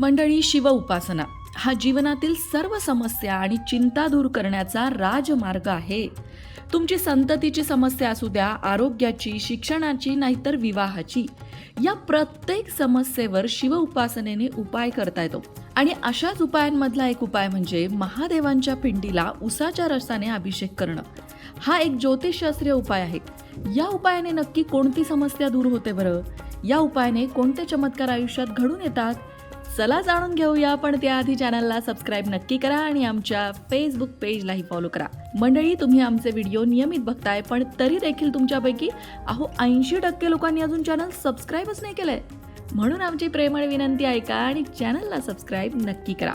मंडळी शिव उपासना. हा जीवनातील सर्व समस्या आणि चिंता दूर करण्याचा राजमार्ग आहे. तुमची संततीची समस्या असू द्या आरोग्याची शिक्षणाची नाहीतर विवाहाची या प्रत्येक समस्येवर शिव उपासनेने उपाय करता येतो. आणि अशाच उपायांमधला एक उपाय म्हणजे महादेवांच्या पिंडीला उसाच्या रसाने अभिषेक करणं. हा एक ज्योतिषशास्त्रीय उपाय आहे. या उपायाने नक्की कोणती समस्या दूर होते बरं? या उपायाने कोणते चमत्कार आयुष्यात घडून येतात? चला जाणून घेऊया पण त्याआधी चॅनलला सबस्क्राईब नक्की करा आणि आमच्या फेसबुक पेजलाही फॉलो करा. मंडळी तुम्ही आमचे व्हिडिओ नियमित बघताय पण तरी देखील तुमच्यापैकी अहो ऐंशी टक्के लोकांनी अजून चॅनल सबस्क्राईबच नाही केलंय. म्हणून आमची प्रेमळ विनंती ऐका आणि चॅनलला सबस्क्राईब नक्की करा.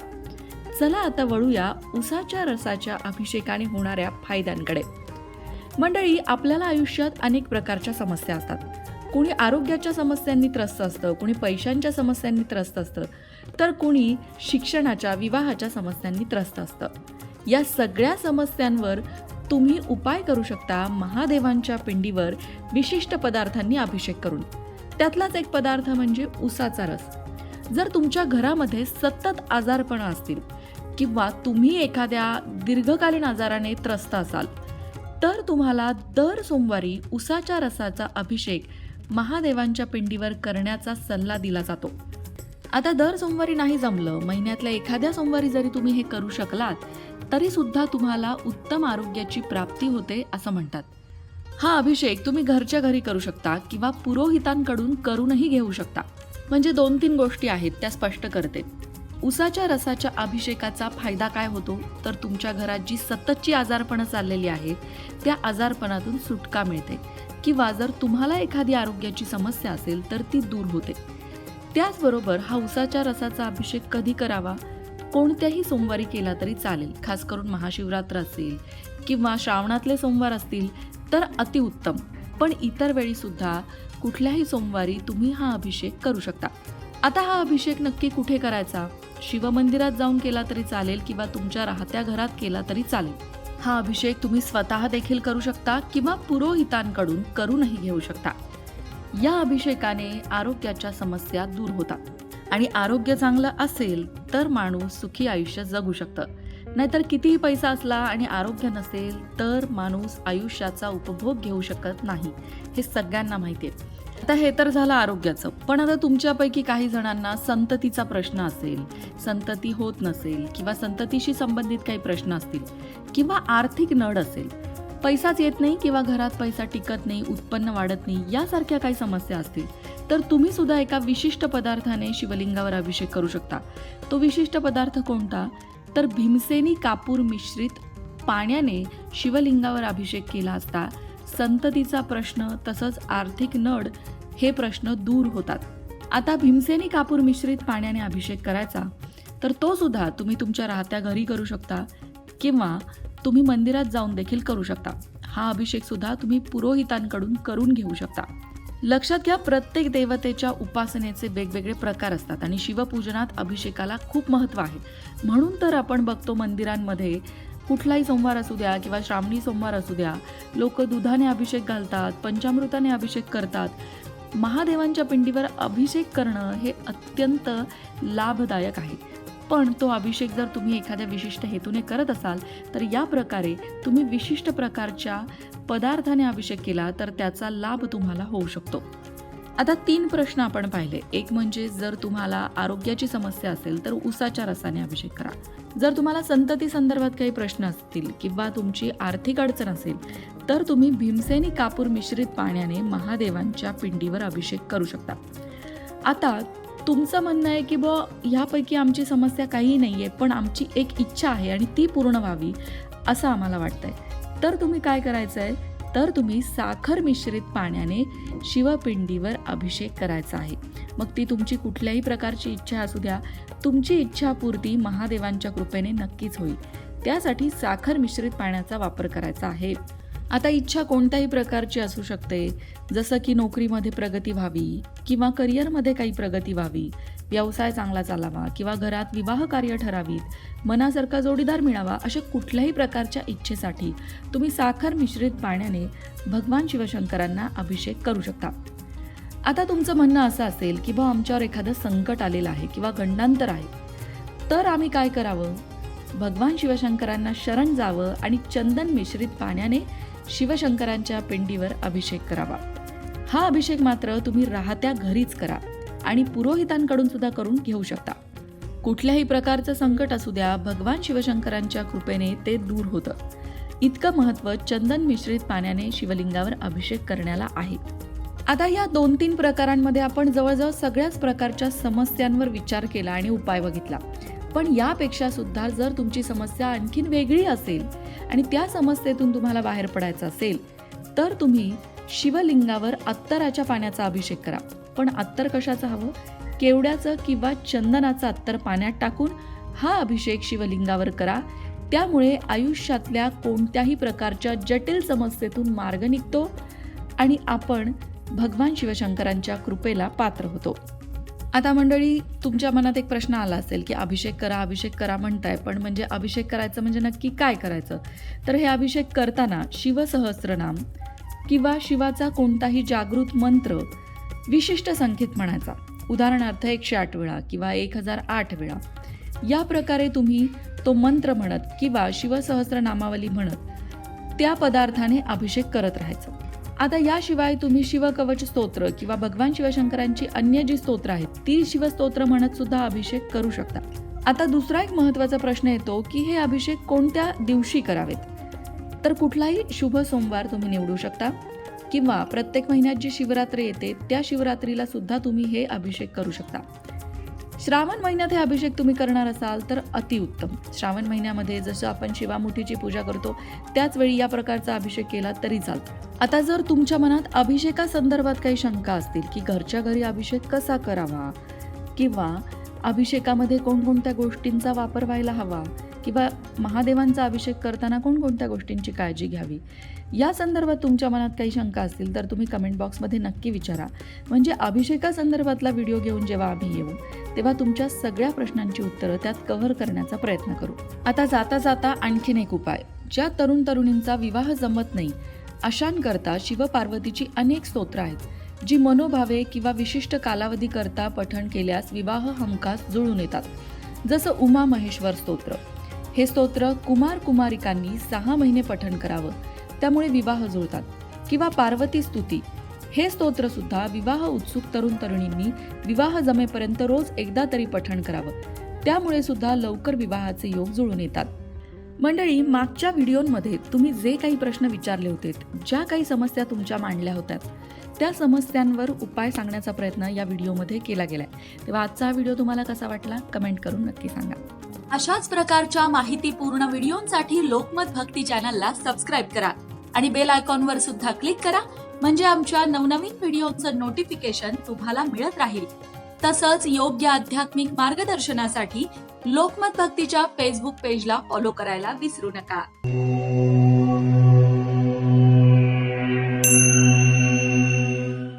चला आता वळूया उसाच्या रसाच्या अभिषेकाने होणाऱ्या फायद्यांकडे. मंडळी आपल्याला आयुष्यात अनेक प्रकारच्या समस्या असतात. कोणी आरोग्याच्या समस्यांनी त्रस्त असतं कोणी पैशांच्या समस्यांनी त्रस्त असतं तर कोणी शिक्षणाच्या विवाहाच्या समस्यांनी त्रस्त असतं. या सगळ्या समस्यांवर तुम्ही उपाय करू शकता महादेवांच्या पिंडीवर विशिष्ट पदार्थांनी अभिषेक करून. त्यातलाच एक पदार्थ म्हणजे उसाचा रस. जर तुमच्या घरामध्ये सतत आजारपणं असतील किंवा तुम्ही एखाद्या दीर्घकालीन आजाराने त्रस्त असाल तर तुम्हाला दर सोमवारी उसाच्या रसाचा अभिषेक महादेवांच्या पिंडीवर करण्याचा सल्ला दिला जातो. आता दर सोमवारी नाही जमलं महिन्यातल्या एखाद्या सोमवारी जरी तुम्ही हे करू शकलात तरी सुद्धा तुम्हाला उत्तम आरोग्याची प्राप्ती होते असं म्हणतात. हा अभिषेक तुम्ही घरच्या घरी करू शकता किंवा पुरोहितांकडून करूनही घेऊ शकता. म्हणजे दोन तीन गोष्टी आहेत त्या स्पष्ट करते. उसाच्या रसाच्या अभिषेकाचा फायदा काय होतो? तर तुमच्या घरात जी सततची आजारपणं चाललेली आहेत त्या आजारपणातून सुटका मिळते. किंवा जर तुम्हाला एखादी आरोग्याची समस्या असेल तर ती दूर होते. त्याचबरोबर हा उसाच्या रसाचा अभिषेक कधी करावा? कोणत्याही सोमवारी केला तरी चालेल. खास करून महाशिवरात्र असेल किंवा श्रावणातले सोमवार असतील तर अतिउत्तम पण इतर वेळी सुद्धा कुठल्याही सोमवारी तुम्ही हा अभिषेक करू शकता. आता हा अभिषेक नक्की कुठे करायचा? शिवमंदिरात जाऊन केला तरी चालेल किंवा तुमच्या राहत्या घरात केला तरी चालेल. हा अभिषेक तुम्ही स्वतः देखील करू शकता किंवा पुरोहितांकडून करूनही घेऊ शकता. या अभिषेकाने आरोग्याच्या समस्या दूर होतात. आणि आरोग्य चांगलं असेल तर माणूस सुखी आयुष्य जगू शकतं. नाहीतर कितीही पैसा असला आणि आरोग्य नसेल तर माणूस आयुष्याचा उपभोग घेऊ शकत नाही. हे सगळ्यांना माहिती आहे. आता हे तर झालं आरोग्याचं. पण आता तुमच्यापैकी काही जणांना संततीचा प्रश्न असेल संतती होत नसेल किंवा संततीशी संबंधित काही प्रश्न असतील किंवा आर्थिक नड असेल पैसाच येत नाही किंवा घरात पैसा टिकत नाही उत्पन्न वाढत नाही यासारख्या काही समस्या असतील तर तुम्ही सुद्धा एका विशिष्ट पदार्थाने शिवलिंगावर अभिषेक करू शकता. तो विशिष्ट पदार्थ कोणता? तर भीमसेनी कापूर मिश्रित पाण्याने शिवलिंगावर अभिषेक केला असता संततीचा प्रश्न तसंच आर्थिक नड हे प्रश्न दूर होतात. आता भीमसेनी कापूर मिश्रित पाण्याने अभिषेक करायचा तर तो सुद्धा तुम्ही तुमच्या राहत्या घरी करू शकता किंवा तुम्ही मंदिरात जाऊन देखील करू शकता. हा अभिषेक सुद्धा तुम्ही पुरोहितांकडून करून घेऊ शकता. लक्षात घ्या प्रत्येक देवतेच्या उपासनेचे वेगवेगळे प्रकार असतात आणि शिवपूजनात अभिषेकाला खूप महत्त्व आहे. म्हणून तर आपण बघतो मंदिरांमध्ये कुठलाही सोमवार असू द्या किंवा श्रावणी सोमवार असू द्या लोक दुधाने अभिषेक घालतात पंचामृताने अभिषेक करतात. महादेवांच्या पिंडीवर अभिषेक करणं हे अत्यंत लाभदायक आहे. पण तो अभिषेक जर तुम्ही एखाद्या विशिष्ट हेतूने करत असाल तर या प्रकारे तुम्ही विशिष्ट प्रकारच्या पदार्थाने अभिषेक केला तर त्याचा लाभ तुम्हाला होऊ शकतो. आता तीन प्रश्न आपण पाहिले. एक म्हणजे जर तुम्हाला आरोग्याची समस्या असेल तर उसाच्या रसाने अभिषेक करा. जर तुम्हाला संतती संदर्भात काही प्रश्न असतील किंवा तुमची आर्थिक अडचण असेल तर तुम्ही भीमसेनी कापूर मिश्रित पाण्याने महादेवांच्या पिंडीवर अभिषेक करू शकता. आता तुमचं म्हणणं आहे की बुवा ह्यापैकी आमची समस्या काही नाही आहे पण आमची एक इच्छा आहे आणि ती पूर्ण व्हावी असं आम्हाला वाटतंय. तर तुम्ही काय करायचं आहे तर तुम्ही साखर मिश्रित पाण्याने शिवपिंडीवर अभिषेक करायचा आहे. मग ती तुमची कुठल्याही प्रकारची इच्छा असू द्या तुमची इच्छापूर्ती महादेवांच्या कृपेने नक्कीच होईल. त्यासाठी साखर मिश्रित पाण्याचा वापर करायचा आहे. आता इच्छा कोणत्याही प्रकारची असू शकते. जसं की नोकरीमध्ये प्रगती व्हावी किंवा करिअरमध्ये काही प्रगती व्हावी. व्यवसाय चांगला चालावा किंवा घरात विवाह कार्य ठरावीत. मनासारखा जोडीदार मिळावा अशा कुठल्याही प्रकारच्या इच्छेसाठी तुम्ही साखर मिश्रित पाण्याने भगवान शिवशंकरांना अभिषेक करू शकता. आता तुमचं म्हणणं असं असेल की बा आमच्यावर एखादं संकट आलेलं आहे किंवा गंडांतर आहे. तर आम्ही काय करावं? भगवान शिवशंकरांना शरण जावं आणि चंदन मिश्रित पाण्याने शिवशंकरांच्या पिंडीवर अभिषेक करावा. हा अभिषेक मात्र तुम्ही राहत्या घरीच करा आणि पुरोहितांकडून सुद्धा करून घेऊ शकता. कुठल्याही प्रकारचं संकट असू द्या भगवान शिवशंकरांच्या कृपेने ते दूर होतं. इतकं महत्त्व चंदन मिश्रित पाण्याने शिवलिंगावर अभिषेक करण्याला आहे. आता या दोन तीन प्रकारांमध्ये आपण जवळजवळ सगळ्याच प्रकारच्या समस्यांवर विचार केला आणि उपाय बघितला. पण यापेक्षा सुद्धा जर तुमची समस्या आणखीन वेगळी असेल आणि त्या समस्येतून तुम्हाला बाहेर पडायचं असेल तर तुम्ही शिवलिंगावर अत्तराच्या पाण्याचा अभिषेक करा. पण अत्तर कशाचं हवं? केवड्याचं किंवा चंदनाचं अत्तर पाण्यात टाकून हा अभिषेक शिवलिंगावर करा. त्यामुळे आयुष्यातल्या कोणत्याही प्रकारच्या जटिल समस्येतून मार्ग निघतो आणि आपण भगवान शिवशंकरांच्या कृपेला पात्र होतो. आता मंडळी तुमच्या मनात एक प्रश्न आला असेल की अभिषेक करा अभिषेक करा म्हणताय पण म्हणजे अभिषेक करायचं म्हणजे नक्की काय करायचं? तर हे अभिषेक करताना शिवसहस्रनाम किंवा शिवाचा कोणताही जागृत मंत्र विशिष्ट संख्येत म्हणायचा. उदाहरणार्थ एकशे आठ वेळा किंवा एक हजार आठ वेळा. या प्रकारे तुम्ही तो मंत्र म्हणत किंवा शिवसहस्रनामावली म्हणत त्या पदार्थाने अभिषेक करत राहायचं. आता याशिवाय तुम्ही शिवकवच स्तोत्र किंवा भगवान शिवशंकरांची अन्य जी स्तोत्र आहेत ती शिवस्तोत्र म्हणत सुद्धा अभिषेक करू शकता. आता दुसरा एक महत्त्वाचा प्रश्न येतो की हे अभिषेक कोणत्या दिवशी करावेत? तर कुठलाही शुभ सोमवार तुम्ही निवडू शकता किंवा प्रत्येक महिन्यात जी शिवरात्री येते त्या शिवरात्रीला सुद्धा तुम्ही हे अभिषेक करू शकता. श्रावण महिन्यात हे अभिषेक तुम्ही करणार असाल तर अतिउत्तम श्रावण महिन्यामध्ये जसं आपण शिवामुठीची पूजा करतो त्याच वेळी या प्रकारचा अभिषेक केला तरी चालतो. आता जर तुमच्या मनात अभिषेकासंदर्भात काही शंका असतील की घरच्या घरी अभिषेक कसा करावा? किंवा अभिषेकामध्ये कोणकोणत्या गोष्टींचा वापर व्हायला हवा? किंवा महादेवांचा अभिषेक करताना कोणकोणत्या गोष्टींची काळजी घ्यावी? या संदर्भात तुमच्या मनात काही शंका असतील तर तुम्ही कमेंट बॉक्समध्ये नक्की विचारा. म्हणजे अभिषेकासंदर्भातला व्हिडिओ घेऊन जेव्हा आम्ही येऊ तेव्हा तुमच्या सगळ्या प्रश्नांची उत्तरं त्यात कव्हर करण्याचा प्रयत्न करू. आता जाता जाता आणखीन एक उपाय. ज्या तरुण तरुणींचा विवाह जमत नाही अशांकरता शिवपार्वतीची अनेक स्तोत्र आहेत जी मनोभावे किंवा विशिष्ट कालावधीकरता पठण केल्यास विवाह हमखास जुळून येतात. जसं उमा महेश्वर स्तोत्र. हे स्तोत्र कुमार कुमारिकांनी सहा महिने पठण करावं. त्यामुळे विवाह जुळतात. किंवा पार्वती स्तुती. हे स्तोत्र सुद्धा विवाह उत्सुक तरुण तरुणींनी विवाह जमेपर्यंत रोज एकदा तरी पठण करावं. त्यामुळे सुद्धा लवकर विवाहाचे योग जुळून येतात. मंडळी मागच्या व्हिडिओमध्ये तुम्ही जे काही प्रश्न विचारले होते ज्या काही समस्या तुमच्या मांडल्या होत्या त्या समस्यांवर उपाय सांगण्याचा प्रयत्न या व्हिडिओमध्ये केला गेलाय. तेव्हा आजचा व्हिडिओ तुम्हाला कसा वाटला कमेंट करून नक्की सांगा. अशाच प्रकारच्या माहितीपूर्ण व्हिडिओंसाठी लोकमत भक्ती चॅनलला सबस्क्राईब करा आणि बेल आयकॉनवर सुद्धा क्लिक करा म्हणजे आमच्या नवनवीन व्हिडिओचं नोटिफिकेशन तुम्हाला मिळत राहील. तसंच योग्य आध्यात्मिक मार्गदर्शनासाठी लोकमत भक्तीच्या फेसबुक पेजला फॉलो करायला विसरू नका.